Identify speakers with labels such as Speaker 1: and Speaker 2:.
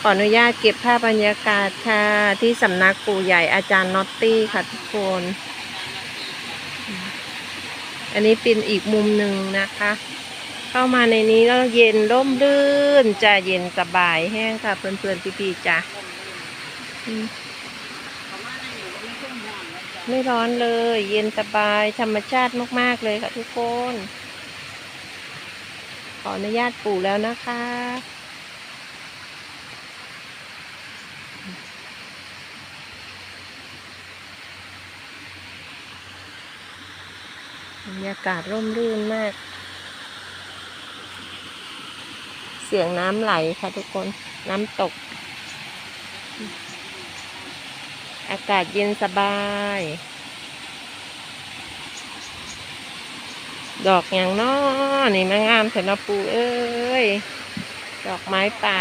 Speaker 1: ขออนุญาตเก็บภาพบรรยากาศค่ะ ที่สำนักปู่ใหญ่อาจารย์น็อตตี้ค่ะทุกคน อันนี้เป็นอีกมุมหนึ่งนะคะ เข้ามาในนี้แล้วเย็นร่มรื่นจะเย็นสบายแห้งค่ะเพื่อนๆพี่ๆจ้ะไม่ร้อนเลย เย็นสบายธรรมชาติมากๆเลยค่ะทุกคน ขออนุญาตปู่แล้วนะคะ บรรยากาศร่มรื่นมาก เสียงน้ำไหลค่ะทุกคน น้ำตก อากาศเย็นสบาย ดอกอย่างน้อนี่มางามสำหรับปูเอ้ย ดอกไม้ป่า